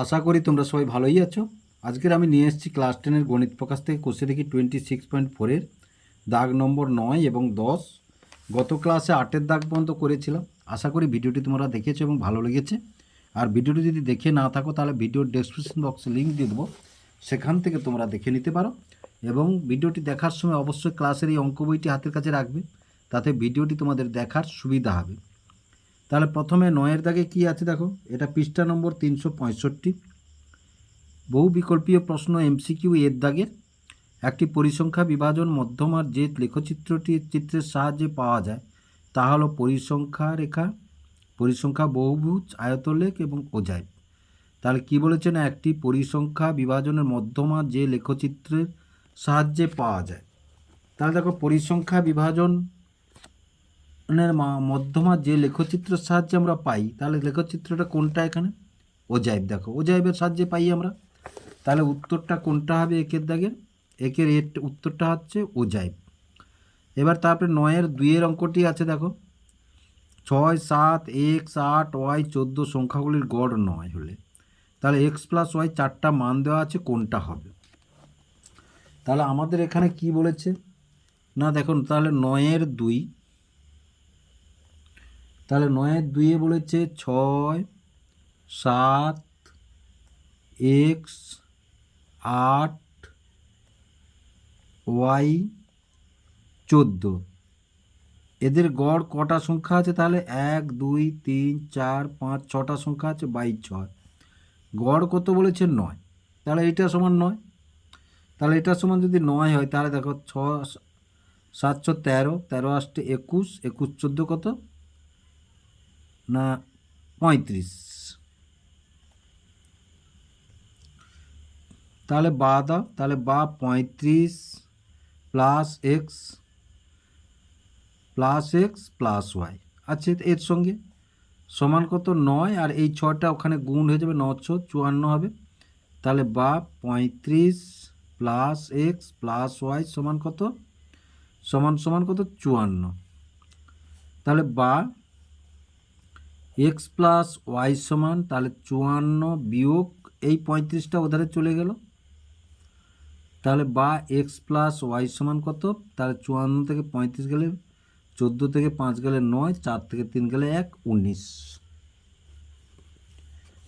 আশা করি তোমরা সবাই ভালোই আছো। আজকের আমি নিয়ে এসেছি ক্লাস টেনের গণিত প্রকাশ থেকে কোষে দেখি টোয়েন্টি সিক্স পয়েন্ট ফোরের দাগ নম্বর নয় এবং দশ। গত ক্লাসে আটের দাগ পর্যন্ত করেছিলাম। আশা করি ভিডিওটি তোমরা দেখেছ এবং ভালো লেগেছে। আর ভিডিওটি যদি দেখে না থাকো, তাহলে ভিডিওর ডেসক্রিপশন বক্সে লিঙ্ক দিয়ে দেবো। সেখান থেকে তোমরা দেখে নিতে পারো। এবং ভিডিওটি দেখার সময় অবশ্যই ক্লাসের এই অঙ্ক বইটি হাতের কাছে রাখবে। তাতে ভিডিওটি তোমাদের দেখার সুবিধা হবে। তাহলে প্রথমে নয়ের দাগে কি আছে দেখো? এটা পৃষ্ঠা নম্বর তিনশো পঁয়ষট্টি। বহু বিকল্পীয় প্রশ্ন এমসিকিউ এর দাগের একটি পরিসংখ্যা বিভাজন মধ্যমার যে লেখচিত্রটি চিত্রের সাহায্যে পাওয়া যায়, তা হলো পরিসংখ্যা রেখা, পরিসংখ্যা বহুভুজ, আয়তলেখ এবং ওজাইব তাহলে কি বলেছে না, একটি পরিসংখ্যা বিভাজনের মধ্যমা যে লেখচিত্রের সাহায্যে পাওয়া যায়। তাহলে দেখো, পরিসংখ্যা বিভাজন মধ্যমা যে লেখচিত্রের সাহায্যে আমরা পাই, তাহলে লেখচিত্রটা কোনটা এখানে? ওজাইব, দেখো। ওজাইবের সাহায্যে পাই আমরা। তাহলে উত্তরটা কোনটা হবে একের দাগের? একের এর উত্তরটা হচ্ছে ওজাইব। এবার তারপরে নয়ের দুইয়ের অঙ্কটি আছে, দেখো। ছয়, সাত এক্স আট, ওয়াই, চোদ্দ সংখ্যাগুলির গড় নয় হলে। তাহলে এক্স প্লাস ওয়াই চারটা মান দেওয়া আছে, কোনটা হবে? তাহলে আমাদের এখানে কি বলেছে? না, দেখুন, তাহলে নয়ের দুই তাহলে নয়ের দুইয়ে বলেছে ছয়, সাত, এক্স, আট, ওয়াই, চোদ্দ। এদের গড় কটা সংখ্যা আছে তাহলে এক, দুই, তিন, চার, পাঁচ, ছটা সংখ্যা আছে বাই ছয়। গড় কত বলেছে নয়। তাহলে এটা সমান নয়। তাহলে এটা সমান যদি নয় হয় তাহলে দেখো ছ, সাতশো তেরো তেরো আসতে একুশ একুশ চোদ্দ কত? না, পঁয়ত্রিশ। তাহলে বা দাও, তাহলে বা পঁয়ত্রিশ plus X plus X plus Y আছে এর সঙ্গে সমান কত? নয়, আর এই ছটা ওখানে গুণ হয়ে যাবে নশো চুয়ান্ন হবে। তাহলে বা পঁয়ত্রিশ প্লাস এক্স প্লাস ওয়াই সমান কত? সমান সমান কত? চুয়ান্ন। তাহলে বা এক্স প্লাস ওয়াই সমান তাহলে চুয়ান্ন বিয়োগ এই পঁয়ত্রিশটা ওধারে চলে গেল। তাহলে বা এক্স প্লাস ওয়াই সমান কত? তাহলে চুয়ান্ন থেকে পঁয়ত্রিশ গেলে চোদ্দ থেকে পাঁচ গেলে নয়, চার থেকে তিন গেলে এক, উনিশ।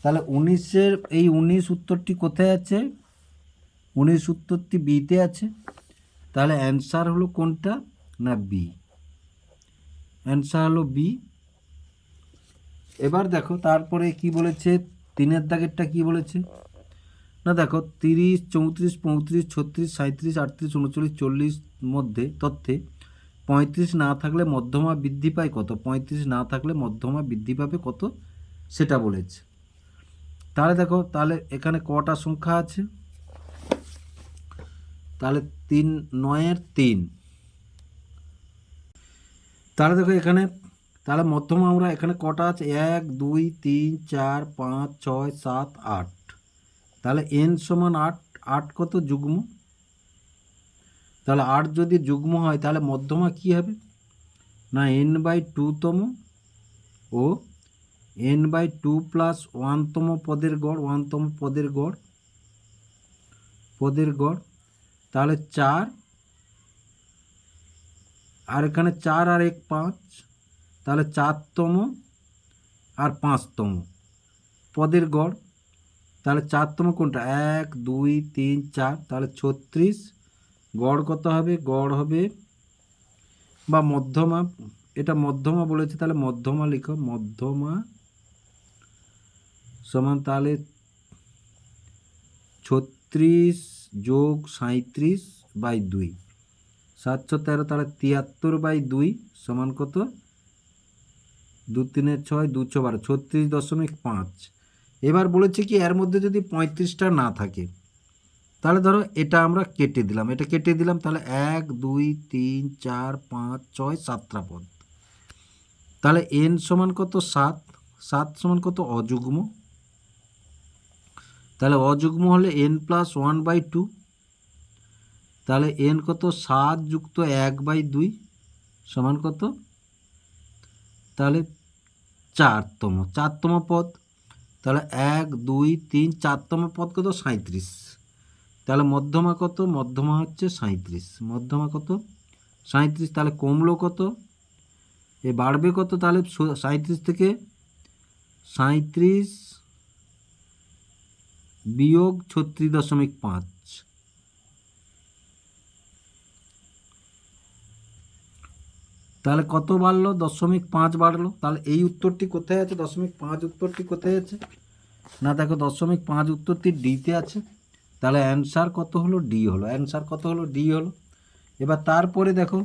তাহলে উনিশের এই উনিশ উত্তরটি কোথায় আছে? উনিশ উত্তরটি বিতে আছে। তাহলে অ্যান্সার হলো কোনটা? না বি। অ্যান্সার হলো বি। এবার দেখো তারপরে কি বলেছে? তিনের দাগেরটা কি বলেছে? না দেখো, তিরিশ, চৌত্রিশ, পঁয়ত্রিশ, ছত্রিশ সাঁত্রিশ আটত্রিশ, উনচল্লিশ, চল্লিশ মধ্যে তথ্যে পঁয়ত্রিশ না থাকলে মধ্যমা বৃদ্ধি পায় কত? পঁয়ত্রিশ না থাকলে মধ্যমা বৃদ্ধি পাবে কত? সেটা বলেছে। তাহলে দেখো, তাহলে এখানে কটা সংখ্যা আছে? তাহলে তিন, নয়ের তিন। তাহলে দেখো এখানে তাহলে মধ্যমা আমরা এখানে কটা আছে? এক, দুই, তিন, চার, পাঁচ, ছয়, সাত, আট। তাহলে এন সমান আট আট কত যুগ্ম? তাহলে আট যদি যুগ্ম হয়, তাহলে মধ্যমা কি হবে? না এন বাই টুতম ও এন বাই টু প্লাস ওয়ানতম পদের গড়, ওয়ানতম পদের গড় পদের গড়। তাহলে চার, আর এখানে চার আর এক পাঁচ। তাহলে চারতম আর পাঁচতম। পদের গড়, তাহলে চারতম কোনটা? এক, দুই, তিন, চার, তাহলে ছত্রিশ। গড় কত হবে? গড় হবে বা মধ্যমা, এটা মধ্যমা বলেছে, তাহলে মধ্যমা লিখো। মধ্যমা সমান তাহলে ছত্রিশ যোগ সাঁত্রিশ বাই দুই। সাতশো তেরো, তাহলে তিয়াত্তর বাই দুই সমান কত? দু তিনে ছয় দুশো বারো, ছত্রিশ দশমিক পাঁচ। এবার বলেছে কি, এর মধ্যে যদি পঁয়ত্রিশটা না থাকে, তাহলে ধরো এটা আমরা কেটে দিলাম। এটা কেটে দিলাম, তাহলে এক, দুই, তিন, চার, পাঁচ, ছয়, সাতটা পদ। তাহলে এন সমান কত? সাত। সাত সমান কত? অযুগ্ম। তাহলে অযুগ্ম হলে N plus one by two. তাহলে এন কত? সাত যুক্ত এক বাই দুই সমান কত? তাহলে চারতম চারতম পদ। তাহলে এক, দুই, তিন, চারতম পদ কত? সাঁত্রিশ তাহলে মধ্যমা কত? মধ্যমা হচ্ছে সাঁত্রিশ মধ্যমা কত? সাঁত্রিশ তাহলে কমলো কত? এ বাড়বে কত? তাহলে সাঁত্রিশ থেকে সাঁত্রিশ বিয়োগ ছত্রিশ দশমিক পাঁচ। তাহলে কত বাড়লো? দশমিক পাঁচ বাড়লো। তাহলে এই উত্তরটি কোথায় আছে? দশমিক পাঁচ উত্তরটি কোথায় আছে? না, দেখো, দশমিক পাঁচ উত্তরটি ডিতে আছে। তাহলে অ্যান্সার কত হলো? ডি হলো। অ্যান্সার কত হলো? ডি হলো। এবার তারপরে দেখো,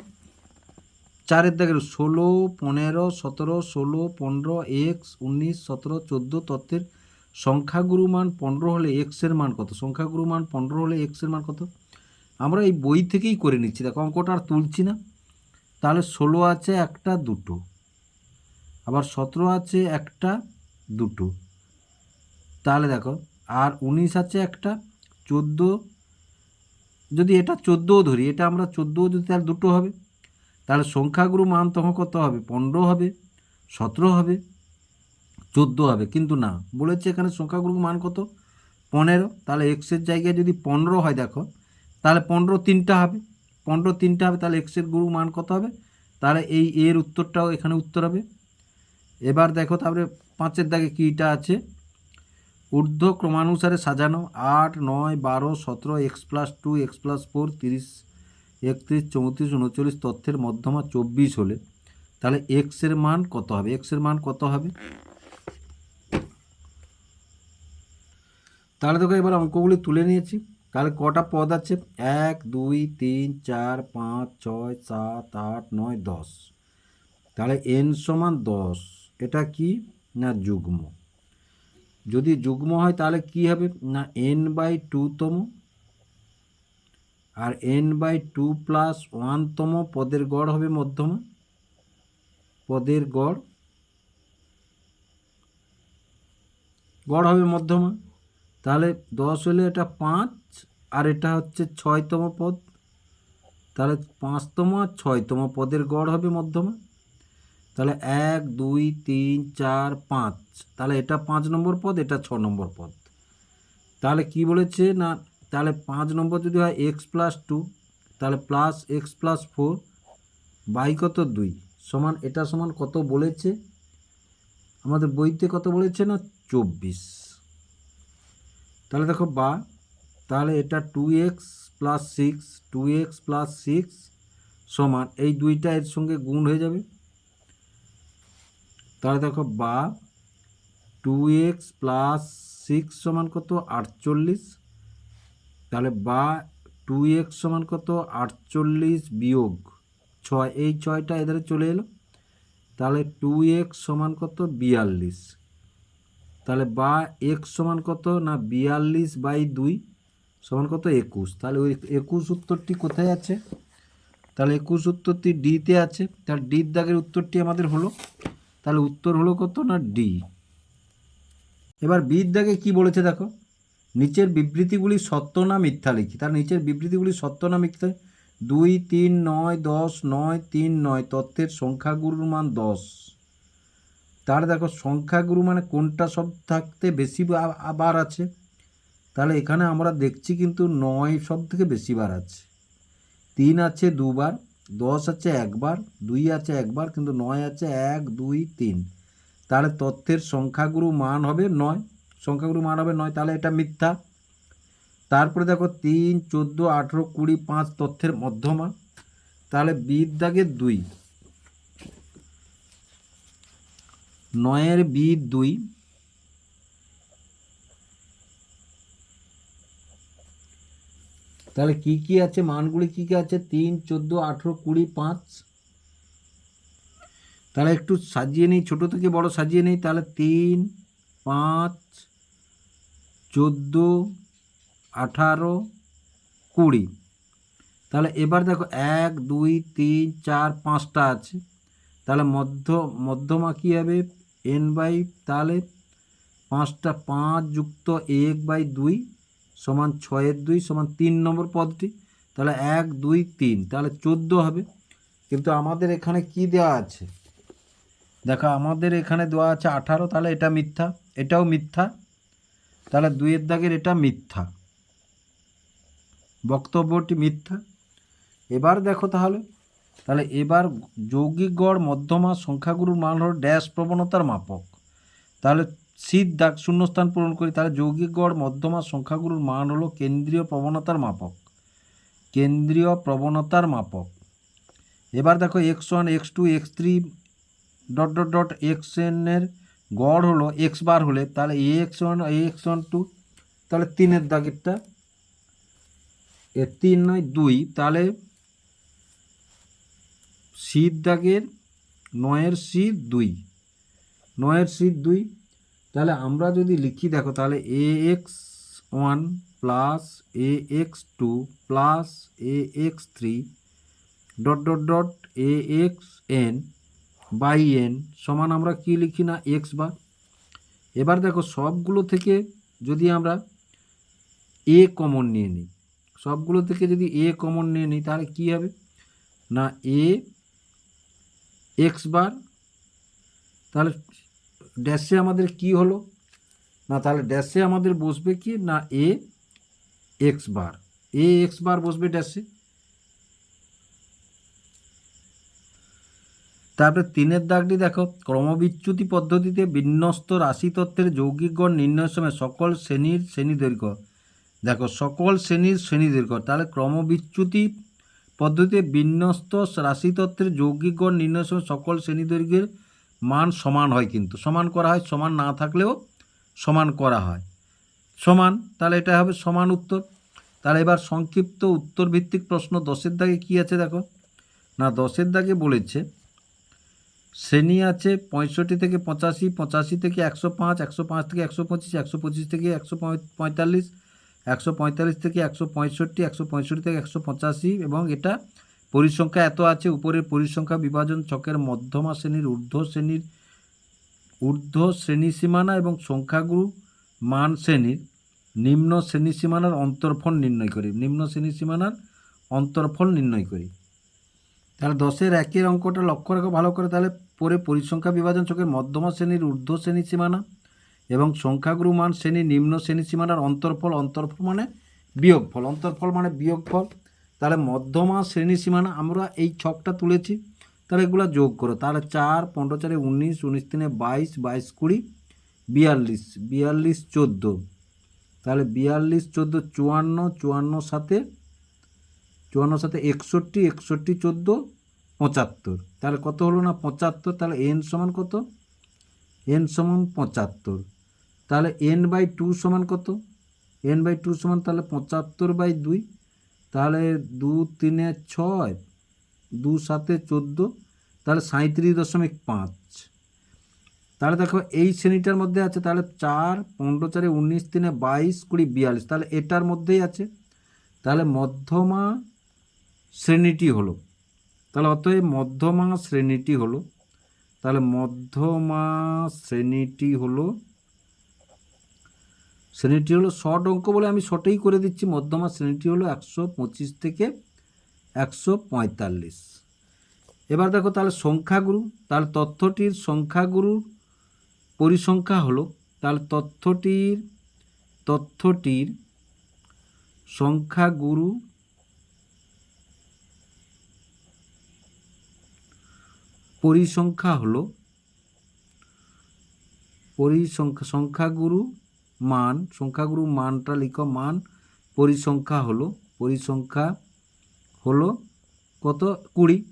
চারের দেখেন ষোলো, পনেরো, সতেরো, ষোলো, পনেরো এক্স উনিশ, সতেরো, চোদ্দ তত্ত্বের সংখ্যাগুরু মান পনেরো হলে এক্সের মান কত? সংখ্যাগুরু মান পনেরো হলে এক্সের মান কত? আমরা এই বই থেকেই করে নিচ্ছি। দেখো, অঙ্কটা আর তুলছি না। তাহলে ষোলো আছে একটা দুটো। আবার সতেরো আছে একটা দুটো। তাহলে দেখো, আর উনিশ আছে একটা, চোদ্দ, যদি এটা চোদ্দোও ধরি, এটা আমরা চোদ্দোও যদি তাহলে দুটো হবে, তাহলে সংখ্যাগুরু মান তখন কত হবে? পনেরো হবে, সতেরো হবে, চোদ্দ হবে। কিন্তু না, বলেছে এখানে সংখ্যাগুরু মান কত? পনেরো। তাহলে এক্সের জায়গায় যদি পনেরো হয় দেখো, তাহলে পনেরো তিনটা হবে। পনেরো তিনটা হবে, তাহলে এক্সের গুরু মান কত হবে? তাহলে এই এর উত্তরটাও এখানে উত্তর হবে। এবার দেখো তারপরে পাঁচের দাগে কীটা আছে? ঊর্ধ্ব ক্রমানুসারে সাজানো, আট, নয়, বারো, সতেরো X plus two X plus four তিরিশ, একত্রিশ, চৌত্রিশ, উনচল্লিশ তথ্যের মধ্যমা চব্বিশ হলে, তাহলে এক্সের মান কত হবে? এক্সের মান কত হবে? তাহলে দেখো এবার অঙ্কগুলি তুলে নিয়েছি। তাহলে কটা পদ আছে? এক, দুই, তিন, চার, পাঁচ, ছয়, সাত, আট, নয়, দশ। তাহলে এন সমান দশ, এটা কি না যুগ্ম? যদি যুগ্ম হয় তাহলে কি হবে? না এন বাই টুতম। আর এন বাই টু প্লাস ওয়ানতম পদের গড় হবে মধ্যমা। পদের গড় গড় হবে মধ্যমা। তাহলে দশ হলে এটা পাঁচ আর এটা হচ্ছে ছয়তম পদ। তাহলে পাঁচতম আর ছয়তম পদের গড় হবে মধ্যমা। তাহলে এক, দুই, তিন, চার, পাঁচ। তাহলে এটা পাঁচ নম্বর পদ, এটা ছ নম্বর পদ। তাহলে কি বলেছে না, তাহলে পাঁচ নম্বর যদি হয় এক্স প্লাস টু তাহলে plus X plus four by কত দুই? সমান, এটা সমান কত বলেছে? আমাদের বইতে কত বলেছে না? চব্বিশ। তাহলে দেখো বা তাহলে এটা two X plus six two X plus six সমান, এই দুইটা এর সঙ্গে গুণ হয়ে যাবে। তাহলে দেখো বা টু এক্স প্লাস সিক্স সমান কত? আটচল্লিশ। তাহলে বা টু এক্স সমান কত? আটচল্লিশ বিয়োগ ছয়, এই ছয়টা এধারে চলে এলো। তাহলে টু এক্স সমান কত? বিয়াল্লিশ। তাহলে বা এক্স সমান কত? না, বিয়াল্লিশ বাই দুই। সমান কত? একুশ। তাহলে ওই একুশ উত্তরটি কোথায় আছে? তাহলে একুশ উত্তরটি ডিতে আছে। তার ডির দাগের উত্তরটি আমাদের হলো। তাহলে উত্তর হলো কত না ডি? এবার বির দাগে কী বলেছে দেখো? নিচের বিবৃতিগুলি সত্য না মিথ্যা লিখি। তার নিচের বিবৃতিগুলি সত্য না মিথ্যা? দুই, তিন, নয়, দশ, নয়, তিন, নয়, তথ্যের সংখ্যাগুরুর মান দশ। তার দেখো, সংখ্যাগুরু মানে কোনটা সব থাকতে বেশি বা- বার আছে? তাহলে এখানে আমরা দেখছি কিন্তু নয় সব থেকে বেশি বার আছে। তিন আছে দুবার, দশ আছে একবার, দুই আছে একবার, কিন্তু নয় আছে এক, দুই, তিন। তাহলে তথ্যের সংখ্যাগুরু মান হবে নয়। সংখ্যাগুরু মান হবে নয়, তাহলে এটা মিথ্যা। তারপরে দেখো তিন, চোদ্দ, আঠেরো, কুড়ি, পাঁচ তথ্যের মধ্যমা। তাহলে বিদ্যাগের দুই। নয়ের বিদ দুই। তাহলে কি কি আছে? মানগুলি কি কি আছে? তিন, চোদ্দ, আঠেরো, কুড়ি, পাঁচ। তাহলে একটু সাজিয়ে নিই, ছোটো থেকে বড় সাজিয়ে নিই। তাহলে তিন, পাঁচ, চোদ্দ, আঠারো, কুড়ি। তাহলে এবার দেখো, এক, দুই, তিন, চার, পাঁচটা আছে। তাহলে মধ্য, মধ্যমা কী হবে? এন বাই তাহলে পাঁচটা, পাঁচ যুক্ত এক বাই দুই। সমান ছয়ের দুই সমান তিন নম্বর পদটি, তাহলে এক, দুই, তিন, তাহলে চোদ্দ হবে। কিন্তু আমাদের এখানে কি দেওয়া আছে? দেখো, আমাদের এখানে দেওয়া আছে আঠারো, তাহলে এটা মিথ্যা, এটাও মিথ্যা, তাহলে দুইয়ের দাগের এটা মিথ্যা। বক্তব্যটি মিথ্যা। এবার দেখো তাহলে তাহলে এবার যৌগিক গড়, মধ্যমা, সংখ্যাগুরুর মান হলো ড্যাশ প্রবণতার মাপক। তাহলে শীত দাগ শূন্যস্থান পূরণ করি, তাহলে যৌগিক গড়, মধ্যমা, সংখ্যাগুরুর মান হলো কেন্দ্রীয় প্রবণতার মাপক। কেন্দ্রীয় প্রবণতার মাপক। এবার দেখো X one X two X three dot dot dot X এনের গড় হলো এক্স বার হলে, তাহলে A X one A X one two তাহলে তিনের দাগেরটা। এ তিন নয়, দুই, তাহলে শীত দাগের নয়ের শীত দুই। নয়ের শীত দুই তাহলে আমরা যদি লিখি, দেখো তাহলে A X one plus A X two plus A X three dot dot dot A X N by N সমান আমরা কি লিখি না? এক্স বার এবার দেখো সবগুলো থেকে যদি আমরা এ কমন নিয়ে নিই, সবগুলো থেকে যদি এ কমন নিয়ে নিই, তাহলে কী হবে? না এ এক্স বার তাহলে ড্যাশে আমাদের কি হলো? না, তাহলে ড্যাশে আমাদের বসবে কি? না, এ এক্স বার এ এক্স বার বসবে ড্যাশে তারপরে তিনের দাগটি দেখো, ক্রমবিচ্যুতি পদ্ধতিতে বিন্যস্ত রাশিতত্ত্বের যৌগিক গড় নির্ণয়ের সময় সকল শ্রেণির শ্রেণি দৈর্ঘ্য। দেখো, সকল শ্রেণির শ্রেণি দৈর্ঘ্য, তাহলে ক্রমবিচ্যুতি পদ্ধতিতে বিন্যস্ত রাশিতত্ত্বের যৌগিক গড় নির্ণয়ের সময় সকল শ্রেণি দৈর্ঘ্যের মান সমান হয় কিন্তু। সমান করা হয়, সমান না থাকলেও সমান করা হয়। সমান, তাহলে এটা হবে সমান উত্তর। তাহলে এবার সংক্ষিপ্ত উত্তর ভিত্তিক প্রশ্ন দশের দাগে কী আছে দেখো? না, দশের দাগে বলেছে, শ্রেণি আছে পঁয়ষট্টি থেকে পঁচাশি পঁচাশি থেকে একশো পাঁচ একশো পাঁচ থেকে একশো পঁচিশ একশো পঁচিশ থেকে একশো পঁয়তাল্লিশ একশো পঁয়তাল্লিশ থেকে একশো পঁয়ষট্টি একশো পঁয়ষট্টি থেকে একশো পঁচাশি এবং এটা পরিসংখ্যা এত আছে, উপরের পরিসংখ্যা বিভাজন ছকের মধ্যমা শ্রেণির ঊর্ধ্ব শ্রেণির ঊর্ধ্ব শ্রেণি সীমানা এবং সংখ্যাগুরু মান শ্রেণির নিম্ন শ্রেণি সীমানার অন্তর্ফল নির্ণয় করি। নিম্ন শ্রেণি সীমানার অন্তর্ফল নির্ণয় করি। তাহলে দশের একের অঙ্কটা লক্ষ্য রাখো ভালো করে। তাহলে পরে পরিসংখ্যা বিভাজন ছকের মধ্যমা শ্রেণির ঊর্ধ্ব শ্রেণি সীমানা এবং সংখ্যাগুরু মান শ্রেণির নিম্ন শ্রেণি সীমানার অন্তর্ফল অন্তর্ফল মানে বিয়োগফল। অন্তর্ফল মানে বিয়োগফল। তাহলে মধ্যমা শ্রেণি সীমানা আমরা এই ছকটা তুলেছি, তাহলে এগুলো যোগ করো। তাহলে চার, পনেরো, চারে উনিশ উনিশ তিনে বাইশ বাইশ কুড়ি, বিয়াল্লিশ বিয়াল্লিশ, চোদ্দ। তাহলে বিয়াল্লিশ, চোদ্দ, চুয়ান্ন চুয়ান্ন সাথে চুয়ান্ন সাথে একষট্টি একষট্টি, চোদ্দ, পঁচাত্তর। তাহলে কত হলো না পঁচাত্তর? তাহলে এন সমান কত? এন সমান পঁচাত্তর। তাহলে এন বাই টু সমান কত? এন বাই টু সমান তাহলে পঁচাত্তর বাই দুই। তাহলে দু তিনে ছয়, দু সাতে চোদ্দ, তাহলে সাঁত্রিশ দশমিক পাঁচ। তাহলে দেখো এই শ্রেণীটার মধ্যে আছে তাহলে চার, পনেরো চারে উনিশ, তিনে বাইশ, কুড়ি, বিয়াল্লিশ। তাহলে এটার মধ্যেই আছে। তাহলে মধ্যমা শ্রেণীটি হলো। তাহলে অতএব মধ্যমা শ্রেণীটি হলো। তাহলে মধ্যমা শ্রেণীটি হলো শ্রেণীটি হলো শর্ট অঙ্ক বলে আমি শর্টেই করে দিচ্ছি। মধ্যমা শ্রেণীটি হলো একশো পঁচিশ থেকে একশো পঁয়তাল্লিশ। এবার দেখো তাহলে সংখ্যাগুরু, তাহলে তথ্যটির সংখ্যাগুরুর পরিসংখ্যা হলো, তাহলে তথ্যটির তথ্যটির সংখ্যাগুরু পরিসংখ্যা হলো, পরিসংখ্যা, সংখ্যাগুরু মান, সংখ্যাগুরু মানটা লিখো, মান পরিসংখ্যা হলো পরিসংখ্যা হলো কত? কুড়ি।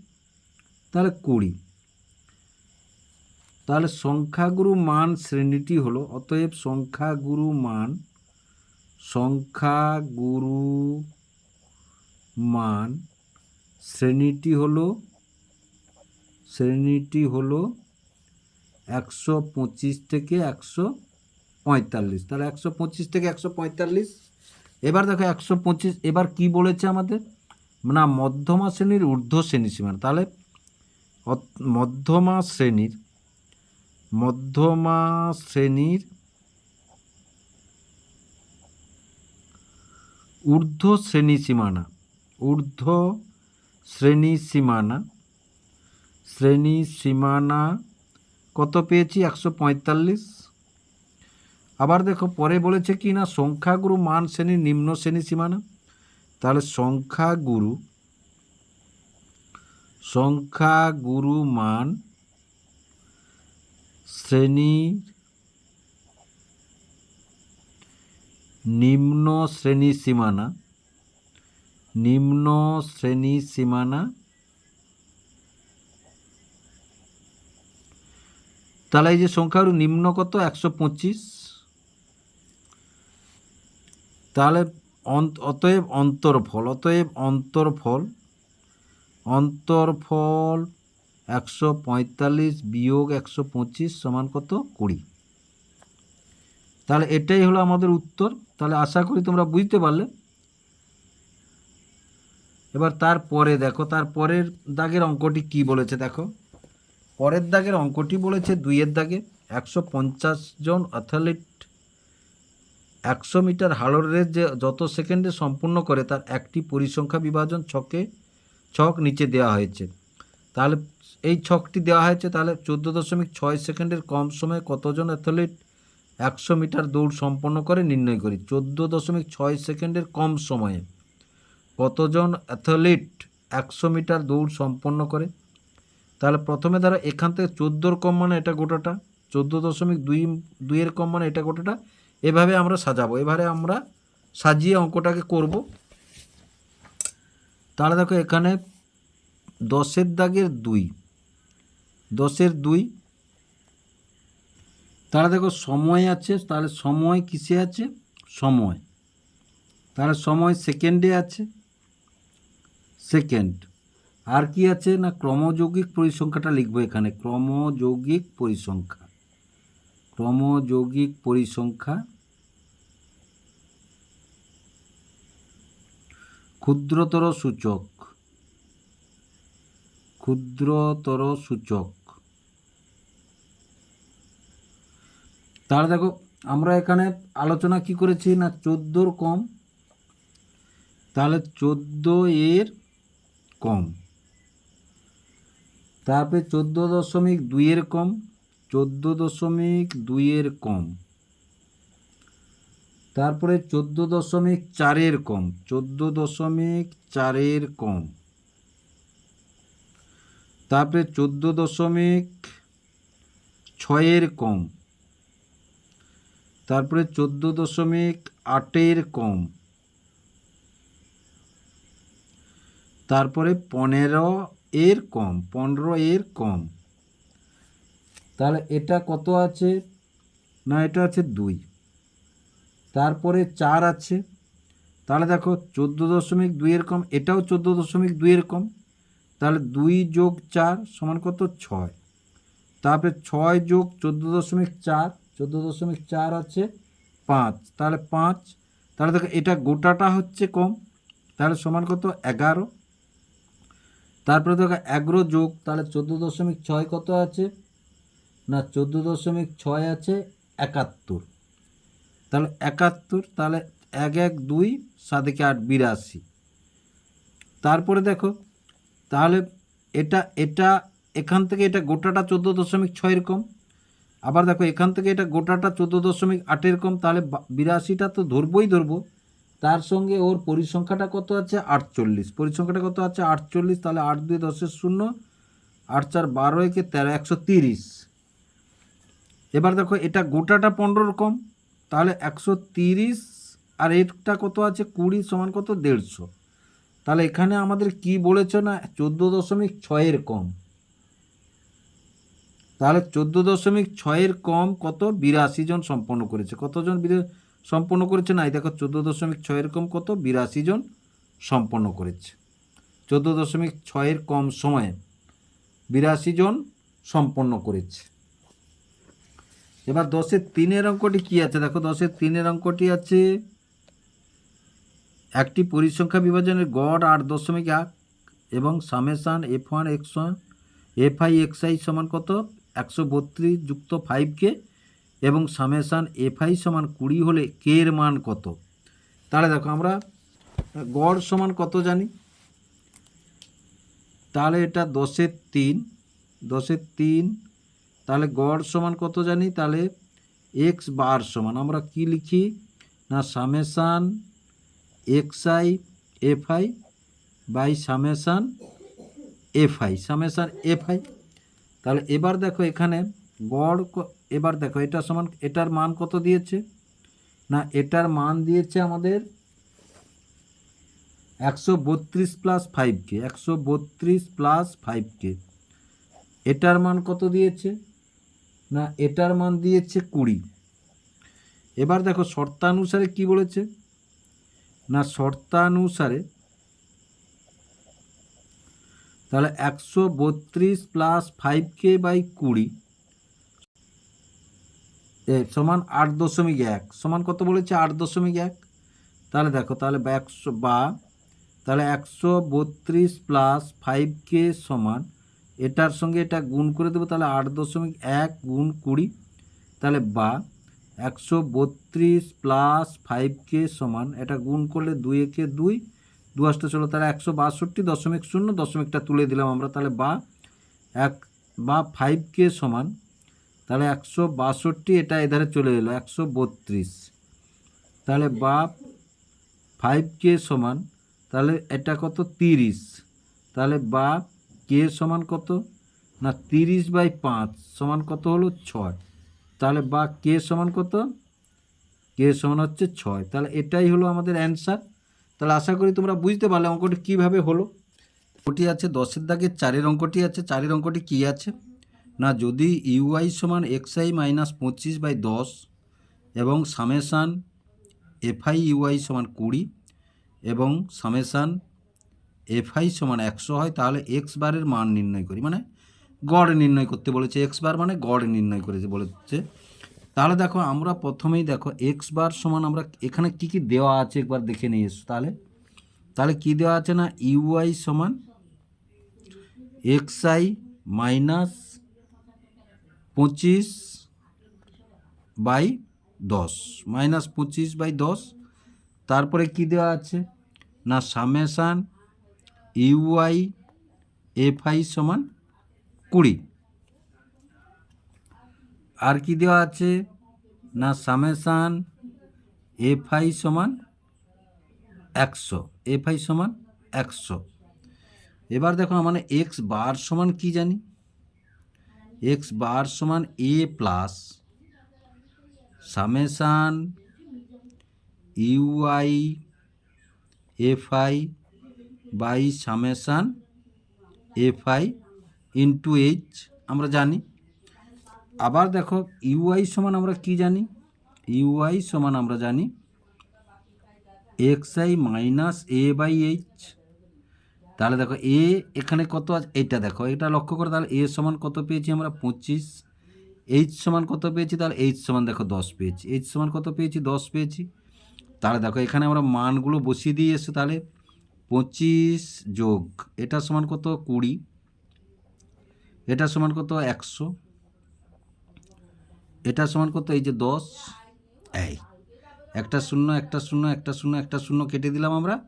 তাহলে কুড়ি। তাহলে সংখ্যাগুরু মান শ্রেণীটি হলো, অতএব সংখ্যাগুরু মান সংখ্যাগুরু মান শ্রেণীটি হলো শ্রেণীটি হলো একশো পঁচিশ থেকে একশো পঁয়তাল্লিশ। তাহলে একশো পঁচিশ থেকে একশো পঁয়তাল্লিশ। এবার দেখো একশো পঁচিশ, এবার কি বলেছে আমাদের? না, মধ্যমা শ্রেণির ঊর্ধ্ব শ্রেণি সীমানা। তাহলে মধ্যমা শ্রেণির মধ্যমা শ্রেণির ঊর্ধ্ব শ্রেণি সীমানা, ঊর্ধ্ব শ্রেণি সীমানা শ্রেণি সীমানা কত পেয়েছি? একশো পঁয়তাল্লিশ। আবার দেখো, পরে বলেছে কি না, সংখ্যাগুরু মান শ্রেণির নিম্ন শ্রেণি সীমানা? তাহলে সংখ্যাগুরু সংখ্যাগুরু মান শ্রেণির নিম্ন শ্রেণি সীমানা, নিম্ন শ্রেণি সীমানা, তাহলে এই যে সংখ্যাগুরু নিম্ন কত? একশো পঁচিশ। তাহলে অতএব অন্তর্ফল অতএব অন্তর্ফল অন্তর্ফল একশো পঁয়তাল্লিশ বিয়োগ একশো পঁচিশ সমান কত? কুড়ি। তাহলে এটাই হলো আমাদের উত্তর। তাহলে আশা করি তোমরা বুঝতে পারলে। এবার তারপরে দেখো, তারপরের দাগের অঙ্কটি কি বলেছে দেখো? পরের দাগের অঙ্কটি বলেছে দুইয়ের দাগে একশো পঞ্চাশ জন অ্যাথলিট একশো মিটার হালোর রেস যে যত সেকেন্ডে সম্পূর্ণ করে, তার একটি পরিসংখ্যা বিভাজন ছকে, ছক নিচে দেওয়া হয়েছে। তাহলে এই ছকটি দেওয়া হয়েছে, তাহলে চোদ্দ দশমিক ছয় সেকেন্ডের কম সময়ে কতজন অ্যাথলিট একশো মিটার দৌড় সম্পন্ন করে নির্ণয় করি? চোদ্দ দশমিক ছয় সেকেন্ডের কম সময়ে কতজন অ্যাথলিট একশো মিটার দৌড় সম্পন্ন করে? তাহলে প্রথমে তারা এখান থেকে চোদ্দোর কম মানে এটা গোটাটা, চোদ্দ দশমিক দুই, দুইয়ের কম মানে এটা গোটাটা এভাবে আমরা সাজাবো। এভাবে আমরা সাজিয়ে অঙ্কটাকে করব। তাহলে দেখো এখানে দশের দাগের দুই। দশের দুই। তাহলে দেখো সময় আছে, তাহলে সময় কিসে আছে? সময়। তাহলে সময় সেকেন্ডে আছে। সেকেন্ড। আর কি আছে? না, ক্রমযৌগিক পরিসংখ্যাটা লিখব এখানে। ক্রমযৌগিক পরিসংখ্যা। ক্রমযৌগিক পরিসংখ্যা। ক্ষুদ্রতর সূচক। ক্ষুদ্রতর সূচক। তাহলে দেখো, আমরা এখানে আলোচনা কি করেছি না চোদ্দোর কম? তাহলে চোদ্দ এর কম। তারপরে চোদ্দ দশমিক দুইয়ের কম। চোদ্দ দশমিক দুইয়ের কম। তারপরে চোদ্দ দশমিক চারের কম। চোদ্দ দশমিক চারের কম। তারপরে চোদ্দ দশমিক ছয়ের কম। তারপরে চোদ্দ দশমিক আটের কম। তারপরে পনেরো এর কম, পনেরো এর কম। তাহলে এটা কত আছে? না, এটা আছে দুই। তারপরে চার আছে। তাহলে দেখো চোদ্দ দশমিক দুইয়ের কম, এটাও চোদ্দ দশমিক দুইয়ের কম। তাহলে দুই যোগ চার সমান কত? ছয়। তারপরে ছয় যোগ চোদ্দ দশমিক চার, চোদ্দ দশমিক চার আছে পাঁচ। তাহলে পাঁচ। তাহলে দেখো এটা গোটাটা হচ্ছে কম, তাহলে সমান কত? এগারো। তারপরে দেখো এগারো যোগ, তাহলে চোদ্দ দশমিক ছয় কত আছে? না চোদ্দ দশমিক ছয় আছে একাত্তর। তাহলে একাত্তর, তাহলে এক এক দুই, সাদেকে আট, বিরাশি। তারপরে দেখো, তাহলে এটা এটা, এখান থেকে এটা গোটাটা চোদ্দ দশমিক ছয়ের কম আবার দেখো, এখান থেকে এটা গোটাটা চোদ্দ দশমিক আটের কম তাহলে বিরাশিটা তো ধরবই ধরবো। তার সঙ্গে ওর পরিসংখ্যাটা কত আছে? আটচল্লিশ। পরিসংখ্যাটা কত আছে? আটচল্লিশ, তাহলে আট দুই দশের শূন্য, আট চার বারো একে তেরো, একশো তিরিশ। এবার দেখো, এটা গোটাটা পনেরোর কম তাহলে একশো তিরিশ, আর এটা কত আছে? কুড়ি সমান কত? দেড়শো। তাহলে এখানে আমাদের কি বলেছে না? চোদ্দ দশমিক ছয়ের কম। তাহলে চোদ্দ দশমিক ছয়ের কম কত? বিরাশি জন সম্পন্ন করেছে। কতজন সম্পন্ন করেছে? না, এই দেখো, চোদ্দ দশমিক ছয়ের কম কত? বিরাশি জন সম্পন্ন করেছে। চোদ্দ দশমিক ছয়ের কম সময়ে বিরাশি জন সম্পন্ন করেছে। এবার দশের তিনের অঙ্কটি কি আছে? দেখো দশের তিনের অঙ্কটি আছে। একটি পরিসংখ্যা বিভাজনের গড় আট দশমিক এক এবং summation F one, X one F I X I সমান কত? একশো বত্রিশ যুক্ত ফাইভ কে এবং সামেশান এফ আই সমান কুড়ি হলে কে এর মান কত? তাহলে দেখো, আমরা গড় সমান কত জানি? তাহলে এটা দশের তিন দশের তিন তাহলে গড় সমান কত জানি? তাহলে এক্স বার সমান। আমরা কি লিখি? না, summation X I F I by summation F I summation F I তাহলে এবার দেখো এখানে গড় এবার দেখো, এটা সমান, এটার মান কত দিয়েছে? না, এটার মান দিয়েছে আমাদের একশো বত্রিশ প্লাস ফাইভ কে একশো বত্রিশ প্লাস ফাইভ কে এটার মান কত দিয়েছে? না এটার মান দিয়েছে কুড়ি। এবার দেখো শর্তানুসারে কি বলেছে? না শর্তানুসারে তাহলে একশো বত্রিশ প্লাস ফাইভ কে বাই কুড়ি সমান আট দশমিক এক। সমান কত বলেছে? আট দশমিক এক। তাহলে দেখো, তাহলে একশো বা, তাহলে একশো বত্রিশ প্লাস ফাইভ কে সমান এটার সঙ্গে এটা গুণ করে দেবো, তাহলে আট দশমিক এক গুণ কুড়ি। তাহলে বা একশো বত্রিশ প্লাস ফাইভ কে সমান, এটা গুণ করলে দুই একে দুই, দু আসতে চলো, তাহলে একশো বাষট্টি দশমিক শূন্য, দশমিকটা তুলে দিলাম আমরা, তাহলে বা এক, বা ফাইভ কে সমান, তাহলে একশো বাষট্টি, এটা এধারে চলে এলো, একশো বত্রিশ। তাহলে বা ফাইভ কে সমান, তাহলে এটা কত তিরিশ। তাহলে বা কে সমান কত? না, তিরিশ বাই পাঁচ সমান কত হলো? ছয়। তাহলে বা কে সমান কত? কে সমান হচ্ছে ছয়। তাহলে এটাই হলো আমাদের অ্যান্সার। তাহলে আশা করি তোমরা বুঝতে পারলে অঙ্কটি কীভাবে হলো। অঙ্কটি আছে দশের দাগের চারের অঙ্কটি আছে। চারের অঙ্কটি কী আছে? না, যদি ইউআই সমান এক্সআই মাইনাস পঁচিশ বাই দশ এবং সামেশান এফআই ইউআই সমান কুড়ি এবং সামেশান এফআই সমান একশো হয়, তাহলে এক্স বারের মান নির্ণয় করি। মানে গড় নির্ণয় করতে বলেছে এক্স বার মানে গড় নির্ণয় করেছে বলেছে। তাহলে দেখো, আমরা প্রথমেই দেখো এক্স বার সমান আমরা এখানে কি কি দেওয়া আছে একবার দেখে নিয়ে এসো তাহলে। তাহলে কি দেওয়া আছে না ইউআই সমান এক্স আই মাইনাস পঁচিশ বাই দশ মাইনাস পঁচিশ বাই দশ। তারপরে কি দেওয়া আছে? না সামেশান ইউআই এফআই সমান কুড়ি। আর কি দেওয়া আছে? না, সামেশান এফআই সমান একশো। এফআই সমান একশো। এবার দেখো মানে এক্স বার সমান কি জানি? এক্স বার সমান A plus summation UI FI by summation FI into H, আমরা জানি। আবার দেখো, ইউআই সমান আমরা কি জানি? ইউআই সমান আমরা জানি X I minus A by H. তাহলে দেখো, এ এখানে কত আছে? এইটা দেখো, এটা লক্ষ্য করে, তাহলে এ সমান কত পেয়েছি আমরা? পঁচিশ। এইচ সমান কত পেয়েছি? তাহলে এইচ সমান দেখো, দশ পেয়েছি। এইচ সমান কত পেয়েছি? দশ পেয়েছি। তাহলে দেখো, এখানে আমরা মানগুলো বসিয়ে দিয়ে এসে তাহলে পঁচিশ যোগ, এটা সমান কত? কুড়ি। এটা সমান কত? একশো। এটা সমান কত? এই যে দশ। এই, একটা শূন্য একটা শূন্য একটা শূন্য একটা শূন্য কেটে দিলাম আমরা।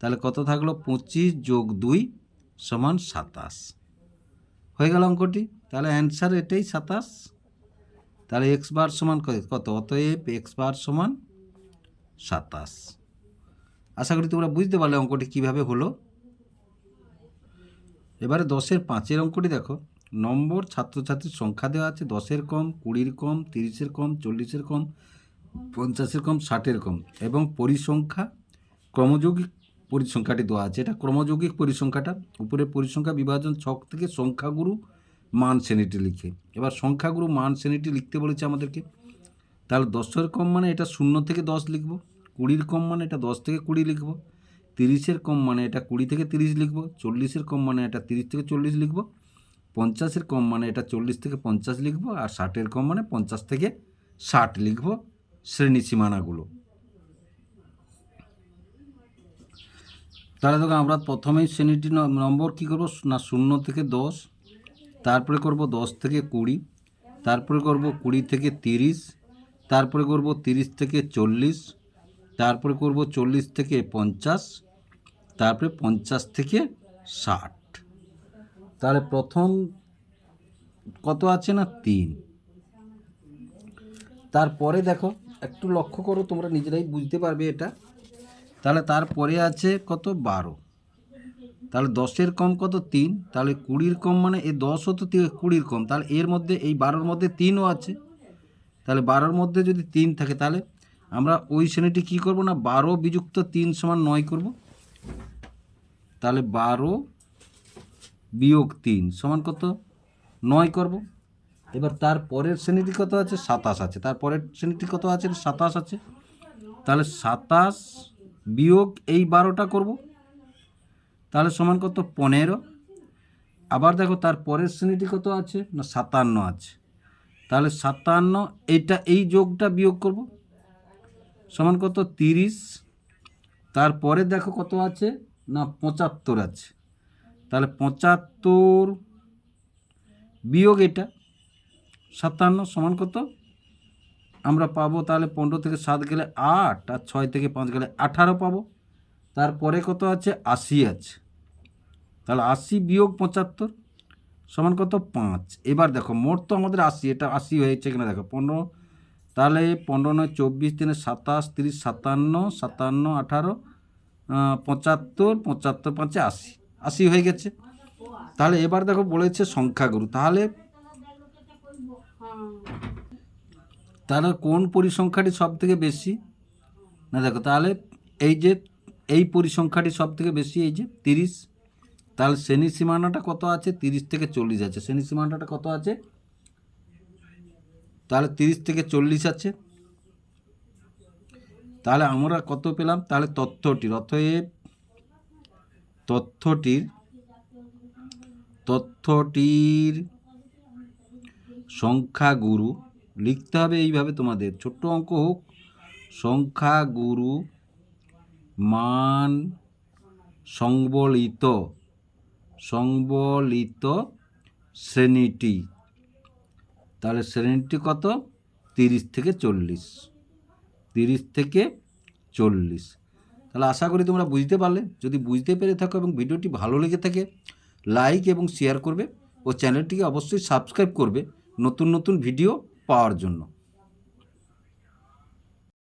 তাহলে কত থাকল? পঁচিশ যোগ দুই সমান সাতাশ। হয়ে গেল অঙ্কটি? তাহলে অ্যান্সার এটাই সাতাশ। তাহলে এক্স বার সমান কত? অতএব এক্স বার সমান সাতাশ। আশা করি তোমরা বুঝতে পারলে অঙ্কটি কীভাবে হলো। এবারে দশের পাঁচের অঙ্কটি দেখো। নম্বর ছাত্রছাত্রীর সংখ্যা দেওয়া আছে, দশের কম, কুড়ির কম, তিরিশের কম, চল্লিশের কম, পঞ্চাশের কম, ষাটের কম এবং পরিসংখ্যা, ক্রমযৌগিক পরিসংখ্যাটি দেওয়া আছে। এটা ক্রমযৌগিক পরিসংখ্যাটা। উপরে পরিসংখ্যা বিভাজন ছক থেকে সংখ্যাগুরু মান শ্রেণীটি লিখে। এবার সংখ্যাগুরু মান শ্রেণীটি লিখতে বলেছে আমাদেরকে। তাহলে দশের কম মানে এটা শূন্য থেকে দশ লিখব। কুড়ির কম মানে এটা দশ থেকে কুড়ি লিখব। তিরিশের কম মানে এটা কুড়ি থেকে তিরিশ লিখব। চল্লিশের কম মানে এটা তিরিশ থেকে চল্লিশ লিখব। পঞ্চাশের কম মানে এটা চল্লিশ থেকে পঞ্চাশ লিখব। আর ষাটের কম মানে পঞ্চাশ থেকে ষাট লিখব শ্রেণি সীমানাগুলো। তাহলে দেখো আমরা প্রথমেই শ্রেণীটি নম্বর কী করব? না, শূন্য থেকে দশ। তারপরে করব দশ থেকে কুড়ি। তারপরে করব কুড়ি থেকে তিরিশ। তারপরে করব তিরিশ থেকে চল্লিশ। তারপরে করব চল্লিশ থেকে পঞ্চাশ, তারপরে পঞ্চাশ থেকে ষাট। তাহলে প্রথম কত আছে না? তিন। তারপরে দেখো, একটু লক্ষ্য করো, তোমরা নিজেরাই বুঝতে পারবে এটা। তাহলে তারপরে আছে কত? বারো। তাহলে দশের কম কত? তিন। তাহলে কুড়ির কম মানে এ দশও তো তি- কুড়ির কম। তাহলে এর মধ্যে, এই বারোর মধ্যে তিনও আছে। তাহলে বারোর মধ্যে যদি তিন থাকে, তাহলে আমরা ওই শ্রেণীটি কী করব না? বারো বিযুক্ত তিন সমান নয় করব। তাহলে বারো বিয়োগ তিন সমান কত? নয় করব। এবার তার পরের শ্রেণীটি কত আছে? সাতাশ আছে। তার পরের শ্রেণীটি কত আছে? সাতাশ আছে। তাহলে সাতাশ বিয়োগ এই বারোটা করব। তাহলে সমান কত? পনেরো। আবার দেখো তার পরের শ্রেণীটি কত আছে? না, সাতান্ন আছে। তাহলে সাতান্ন, এইটা, এই যোগটা বিয়োগ করব। সমান কত? তিরিশ। তারপরে দেখো কত আছে? না, পঁচাত্তর আছে। তাহলে পঁচাত্তর বিয়োগ এটা, সাতান্ন সমান কত? আমরা পাবো তাহলে পনেরো থেকে সাত গেলে আট, আর ছয় থেকে পাঁচ গেলে আঠারো পাবো। তারপরে কত আছে? আশি আছে। তাহলে আশি বিয়োগ পঁচাত্তর সমান কত? পাঁচ। এবার দেখো, মোট তো আমাদের আশি, এটা আশি হয়েছে কিনা দেখো? পনেরো তাহলে পনেরো নয়, চব্বিশ দিনে সাতাশ, তিরিশ, সাতান্ন সাতান্ন, আঠারো পঁচাত্তর পঁচাত্তর পাঁচে আশি। আশি হয়ে গেছে। তাহলে এবার দেখো বলেছে সংখ্যাগুরু। তাহলে তাহলে কোন পরিসংখ্যাটি সব থেকে বেশি? না দেখো, তাহলে এই যে, এই পরিসংখ্যাটি সব থেকে বেশি, এই যে তিরিশ। তাহলে শ্রেণি সীমানাটা কত আছে? তিরিশ থেকে চল্লিশ আছে। শ্রেণি সীমানাটা কত আছে? তাহলে তিরিশ থেকে চল্লিশ আছে। তাহলে আমরা কত পেলাম? তাহলে তথ্যটির অতএব তথ্যটির তথ্যটির সংখ্যাগুরু লিখতে হবে এইভাবে তোমাদের। ছোট্ট অঙ্ক হোক, সংখ্যাগুরু মান সংবলিত সংবলিত শ্রেণীটি। তাহলে শ্রেণীটি কত? তিরিশ থেকে চল্লিশ। তিরিশ থেকে চল্লিশ। তাহলে আশা করি তোমরা বুঝতে পারলে। যদি বুঝতে পেরে থাকো এবং ভিডিওটি ভালো লেগে থাকে, লাইক এবং শেয়ার করবে ও চ্যানেলটিকে অবশ্যই সাবস্ক্রাইব করবে নতুন নতুন ভিডিও পাওয়ার জন্য।